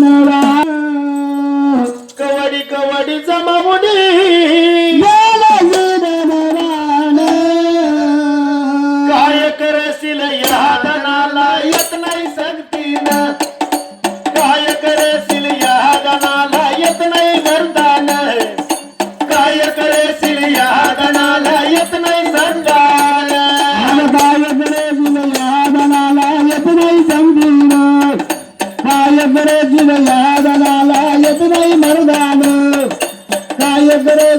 नवा कवडी कवडीचा मामुडी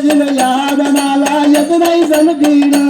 దిన యాదనాల ఎదురై సనుకీడా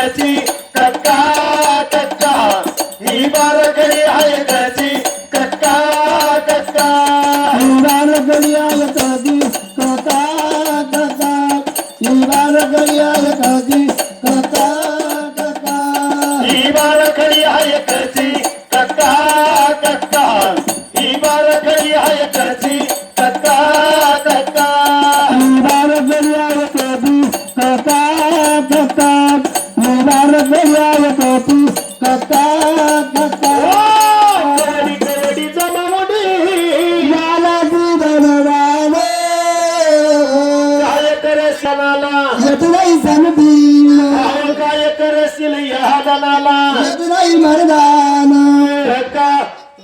आहे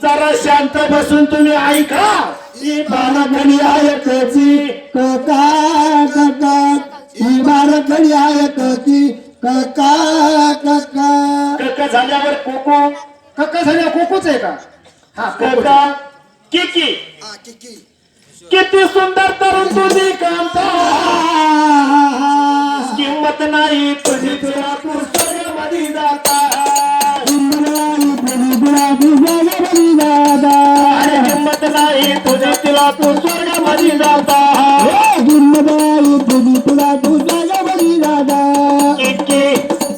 जरा शांत बसून तुम्ही ऐका. ही बालकडी आहे कची कका कका. ही आहे कची कका कका. काका झाल्यावर कोको. कका झाल्या कोकोच आहे का? हा काका. किकी किती सुंदर तरुण तुझी कांता किंमत नाही तुझी तुला तू स्वर्गामध्ये जाता. किंमत नाही तुझी तिला तू स्वर्गामध्ये जाता. किक्की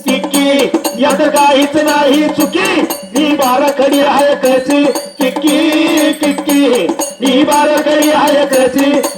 किक्की यात काहीच नाही चुकी. ही बाराखडी आहे कशी? किक्की किक्की ही बाराखडी आहे कशी?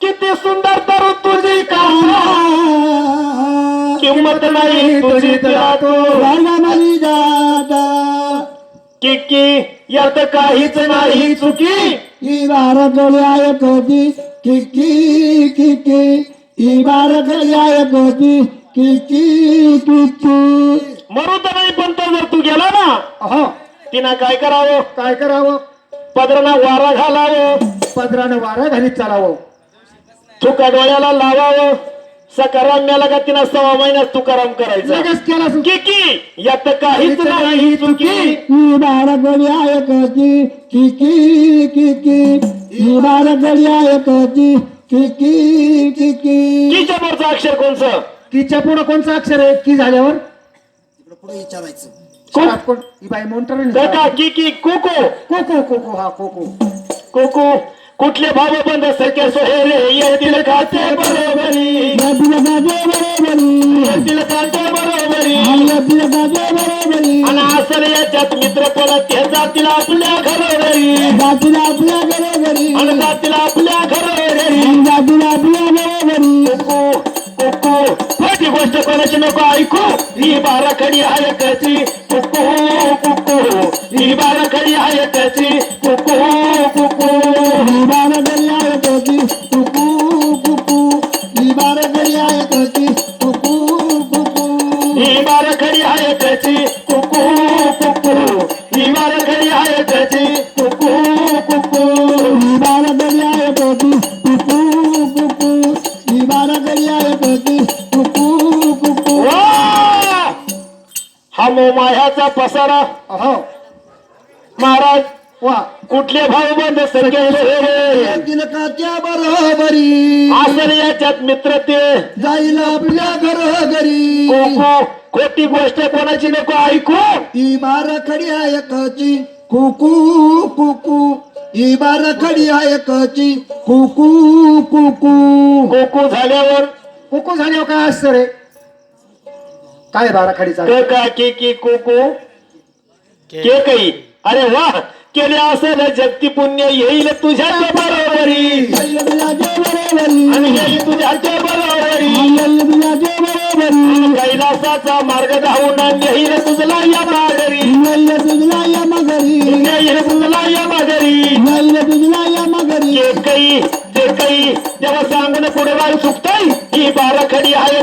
किती सुंदर तर तुझी का किंमत नाही तुझी तुला तू किक्की यात काहीच नाही चुकी. भारत कोती किकी किकी इबार भारत कोती किकी किकी मरू तर नाही पण तो जर तू गेला ना हो तिनं काय करावं? काय करावं? पदराला वारा घालावं. पदरानं वारा घालीत चालावं. तुका डोळ्याला लावावं. सकाराम मेला का तिनं सव्वा महिन्यात तुकाराम करायचं? लगेच केला किकी यात काहीच नाही चुकी. ही बारगडी आहे कधी किकी किकी ही बारगडी आहे कधी किकी किकी की समोरचं अक्षर कोणचं? किच्या पुढं कोणचं अक्षर आहे? की झाल्यावर? पुढे विचारायचं शराब कोण ही बाई मोंटर काका की की कोको कोको कोको हा कोको कोको कुठले भाव बंद सख्या सोहेरे येतील खाते बरोबरी येतील खाते बरोबरी बरोबरी आणि असल याच्यात मित्र परत ते जातील आपल्या घरोघरी जातीला आपल्या बरोबरी आणि जातील आपल्या घरोघरी जातीला आपल्या बरोबरी कुकू कुकू खोटी गोष्ट कोणाची नको ऐकू ही बाराखडी आहे कशी कुकू कुकू ही बाराखडी आहे कशी माह्याचा पसारा. हो महाराज वा. कुठले भाऊ बंद संख्या दिलकाच्या बरोबरी. असं याच्यात मित्र ते. जाईल आपल्या घरोघरी. खोटी गोष्ट कोणाची नको ऐकू. ही बार खडी आहे कची. कुकू कुकू. ही बार खडी आहे कची. कुकू कुकू. कोको झाल्यावर कुकू झाल्यावर काय असतं रे? काय बारा खडीचा क का की की? कोको के काही? अरे वा! केले असेल जगती पुण्य येईल तुझ्या बरोबरी तुझ्या कैलासाचा मार्ग धावून येईल तुझला या माघारी. येईल तुझला या माघारी. जे काही जे काही जेव्हा सांगून पुढे राहू चुकतोय ही बाराखडी आहे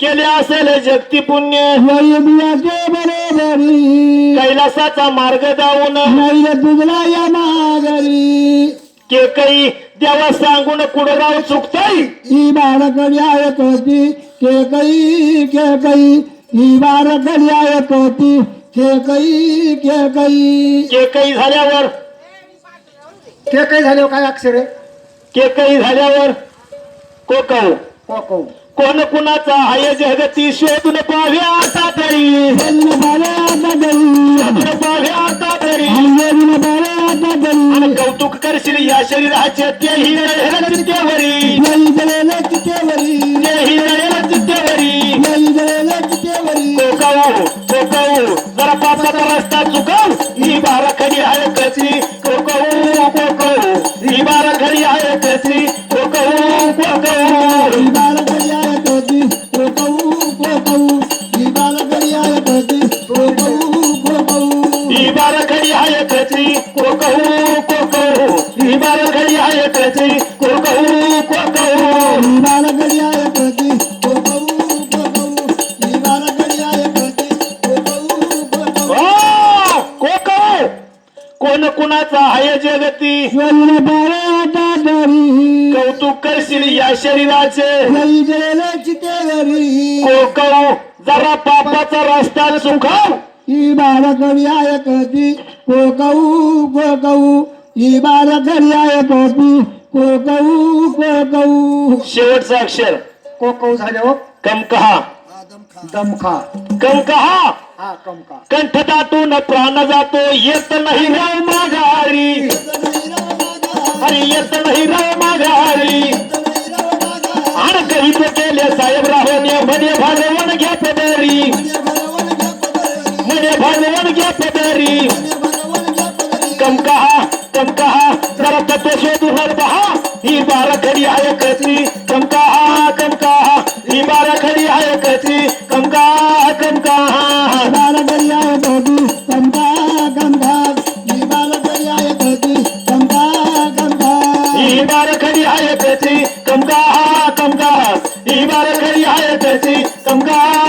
केले असेल जगती पुण्य कैलासाचा मार्ग जाऊन. तुझला या माघारी के काही देवा सांगून राहू चुकतोय. ही बारकडी आहेत होती के कई के कई ही बारकडी आहेत होती के कई के कई के काही झाल्यावर के कई झाले काय अक्षर आहे? के काही झाल्यावर को कहू कोको कोण कुणाचा हाय जगती शोधून पाव्या आता तरी. जन्म शोधून पाहवे आता तरी. जन्म कौतुक करशील या शरीराचे तेही नयन चित्तेवरी. तेही नयन चित्तेवरी. कोकाऊ कोकाऊ जरा पाचा रस्ता चुकव. ही बाराखडी आहे कचरी तरी कौतुक करशील या शरीराचे. जरा पापाचा रस्ता चुकव ही कोकऊ कोकऊ ही कोकऊ कोकऊ शेवटचं अक्षर. कोकऊ झाल्यावर कम कहा दमखा. कम कहा हा कमका कंठ दाटून प्राण जातो येत नाही राव माघारी. अरे येत नाही राव माघारी आणि काही तो केले साहेबराव म्हणे भागवण घ्या पदारी म्हणे भागवण घ्या पदारी कमका कमका जरा तत्व शोधून पहा. ही बारा खडी आहे कचरी आहे त्याची कमका कहा कम कहा ही बारा खडी आहे त्याची कमका